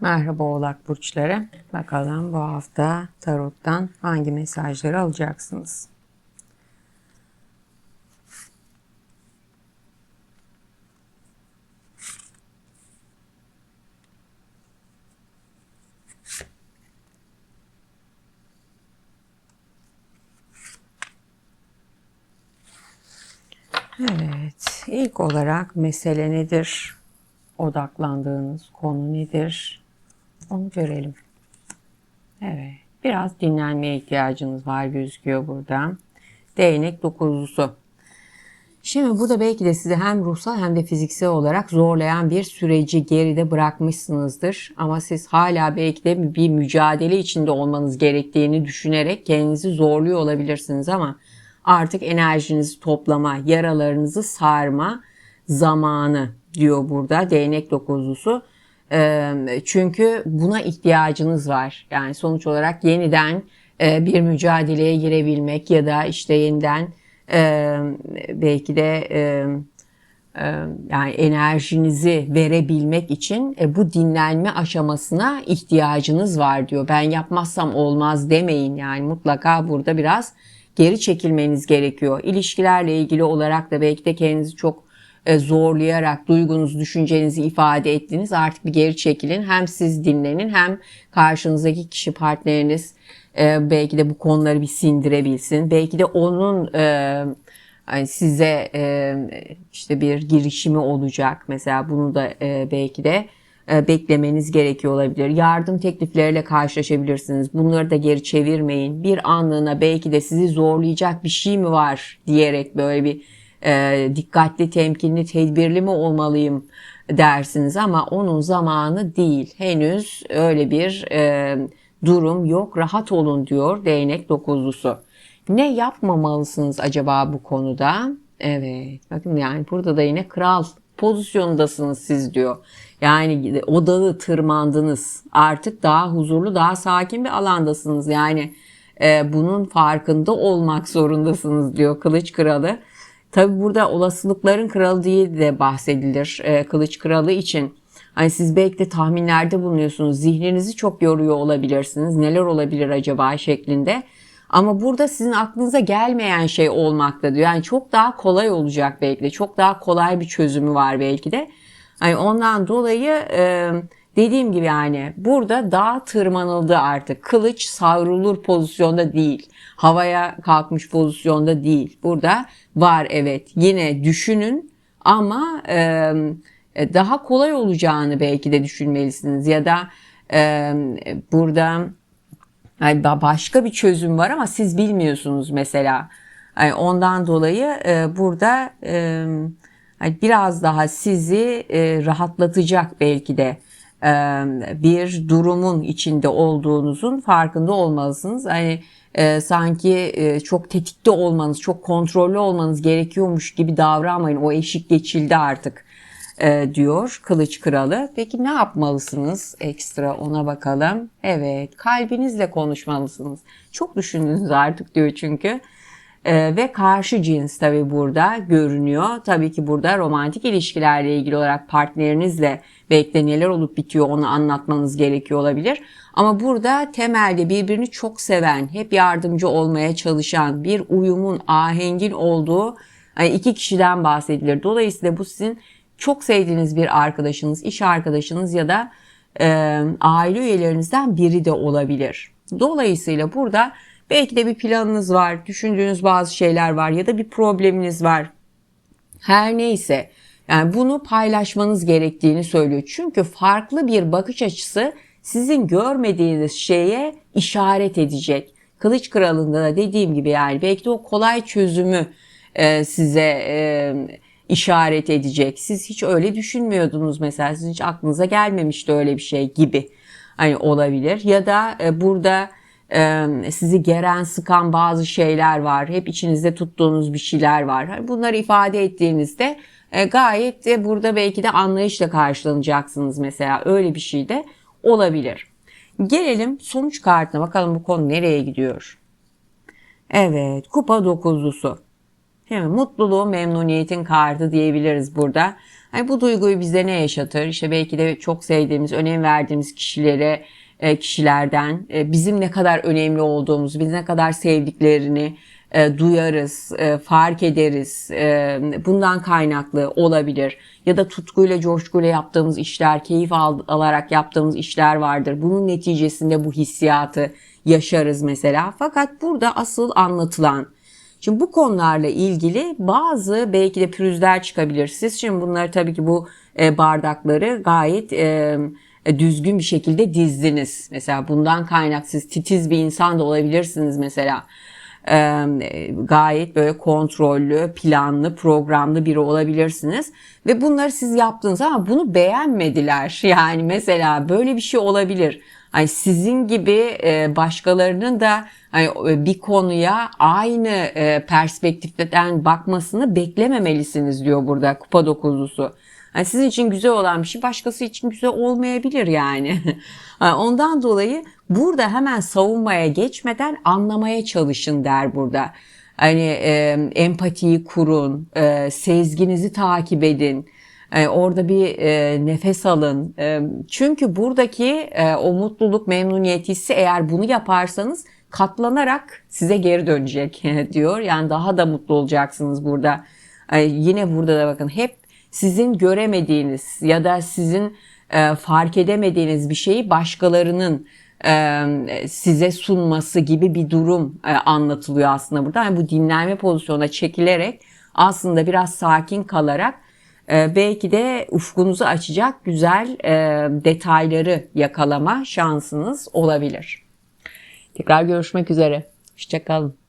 Merhaba Oğlak Burçları. Bakalım bu hafta Tarot'tan hangi mesajları alacaksınız? Evet, ilk olarak mesele nedir? Odaklandığınız konu nedir? Onu görelim. Evet, biraz dinlenmeye ihtiyacınız var gözüküyor burada. Değnek dokuzlusu. Şimdi burada belki de sizi hem ruhsal hem de fiziksel olarak zorlayan bir süreci geride bırakmışsınızdır. Ama siz hala belki de bir mücadele içinde olmanız gerektiğini düşünerek kendinizi zorluyor olabilirsiniz ama artık enerjinizi toplama, yaralarınızı sarma zamanı diyor burada değnek dokuzlusu. Çünkü buna ihtiyacınız var. Yani sonuç olarak yeniden bir mücadeleye girebilmek ya da işte yeniden belki de yani enerjinizi verebilmek için e, bu dinlenme aşamasına ihtiyacınız var diyor. Ben yapmazsam olmaz demeyin yani mutlaka burada biraz geri çekilmeniz gerekiyor. İlişkilerle ilgili olarak da belki de kendinizi çok zorlayarak duygunuzu, düşüncenizi ifade ettiniz. Artık bir geri çekilin. Hem siz dinlenin hem karşınızdaki kişi partneriniz e, belki de bu konuları bir sindirebilsin. Belki de onun e, hani size işte bir girişimi olacak. Mesela bunu da belki de beklemeniz gerekiyor olabilir. Yardım teklifleriyle karşılaşabilirsiniz. Bunları da geri çevirmeyin. Bir anlığına belki de sizi zorlayacak bir şey mi var diyerek böyle bir e, dikkatli, temkinli, tedbirli mi olmalıyım dersiniz ama onun zamanı değil. Henüz öyle bir e, durum yok. Rahat olun diyor değnek dokuzlusu. Ne yapmamalısınız acaba bu konuda? Evet bakın yani burada da yine kral pozisyondasınız siz diyor. Yani o dağı tırmandınız. Artık daha huzurlu, daha sakin bir alandasınız. Yani e, bunun farkında olmak zorundasınız diyor kılıç kralı. Tabi burada olasılıkların kralı diye de bahsedilir e, kılıç kralı için. Hani siz belki de tahminlerde bulunuyorsunuz. Zihninizi çok yoruyor olabilirsiniz. Neler olabilir acaba şeklinde. Ama burada sizin aklınıza gelmeyen şey olmakta diyor. Yani çok daha kolay olacak belki de. Çok daha kolay bir çözümü var belki de. Hani ondan dolayı e, dediğim gibi yani burada dağ tırmanıldı artık. Kılıç savrulur pozisyonda değil. Havaya kalkmış pozisyonda değil. Burada var evet. Yine düşünün ama e, daha kolay olacağını belki de düşünmelisiniz. Ya da e, burada yani başka bir çözüm var ama siz bilmiyorsunuz mesela. Yani ondan dolayı e, burada e, biraz daha sizi e, rahatlatacak belki de bir durumun içinde olduğunuzun farkında olmalısınız. Hani sanki çok tetikte olmanız, çok kontrollü olmanız gerekiyormuş gibi davranmayın. O eşik geçildi artık diyor Kılıç Kralı. Peki ne yapmalısınız ekstra ona bakalım. Evet kalbinizle konuşmalısınız. Çok düşündünüz artık diyor çünkü. Ee, ve karşı cins tabi burada görünüyor. Tabii ki burada romantik ilişkilerle ilgili olarak partnerinizle belki neler olup bitiyor onu anlatmanız gerekiyor olabilir. Ama burada temelde birbirini çok seven, hep yardımcı olmaya çalışan bir uyumun, ahengin olduğu yani iki kişiden bahsedilir. Dolayısıyla bu sizin çok sevdiğiniz bir arkadaşınız, iş arkadaşınız ya da e, aile üyelerinizden biri de olabilir. Dolayısıyla burada belki de bir planınız var, düşündüğünüz bazı şeyler var ya da bir probleminiz var. Her neyse yani bunu paylaşmanız gerektiğini söylüyor. Çünkü farklı bir bakış açısı sizin görmediğiniz şeye işaret edecek. Kılıç Kralı'nda da dediğim gibi yani belki de o kolay çözümü e, size e, işaret edecek. Siz hiç öyle düşünmüyordunuz mesela. Sizin hiç aklınıza gelmemişti öyle bir şey gibi. Hani olabilir. Ya da e, burada sizi geren, sıkan bazı şeyler var. Hep içinizde tuttuğunuz bir şeyler var. Hani bunları ifade ettiğinizde gayet de burada belki de anlayışla karşılanacaksınız mesela. Öyle bir şey de olabilir. Gelelim sonuç kartına bakalım bu konu nereye gidiyor. Evet kupa dokuzlusu. Şimdi mutluluğu memnuniyetin kartı diyebiliriz burada. Hani bu duyguyu bize ne yaşatır? İşte belki de çok sevdiğimiz, önem verdiğimiz kişilere, kişilerden e, bizim ne kadar önemli olduğumuzu, biz ne kadar sevdiklerini e, duyarız, e, fark ederiz. E, bundan kaynaklı olabilir. Ya da tutkuyla, coşkuyla yaptığımız işler, keyif al- alarak yaptığımız işler vardır. Bunun neticesinde bu hissiyatı yaşarız mesela. Fakat burada asıl anlatılan Şimdi bu konularla ilgili bazı belki de pürüzler çıkabilir. Siz şimdi bunları tabii ki bu e, bardakları gayet e, e, düzgün bir şekilde dizdiniz. Mesela bundan kaynaksız titiz bir insan da olabilirsiniz mesela. E, gayet böyle kontrollü, planlı, programlı biri olabilirsiniz. Ve bunları siz yaptınız ama bunu beğenmediler. Yani mesela böyle bir şey olabilir. Hani sizin gibi e, başkalarının da hani e, bir konuya aynı e, perspektiften bakmasını beklememelisiniz diyor burada kupa dokuzlusu. Yani sizin için güzel olan bir şey başkası için güzel olmayabilir yani. Ondan dolayı burada hemen savunmaya geçmeden anlamaya çalışın der burada. Hani e, empatiyi kurun, e, sezginizi takip edin. E, orada bir e, nefes alın. E, çünkü buradaki e, o mutluluk, memnuniyet hissi eğer bunu yaparsanız katlanarak size geri dönecek diyor. Yani daha da mutlu olacaksınız burada. E, yine burada da bakın hep sizin göremediğiniz ya da sizin e, fark edemediğiniz bir şeyi başkalarının e, size sunması gibi bir durum e, anlatılıyor aslında burada. Yani bu dinlenme pozisyonuna çekilerek aslında biraz sakin kalarak e, belki de ufkunuzu açacak güzel detayları yakalama şansınız olabilir. Tekrar görüşmek üzere. Hoşçakalın.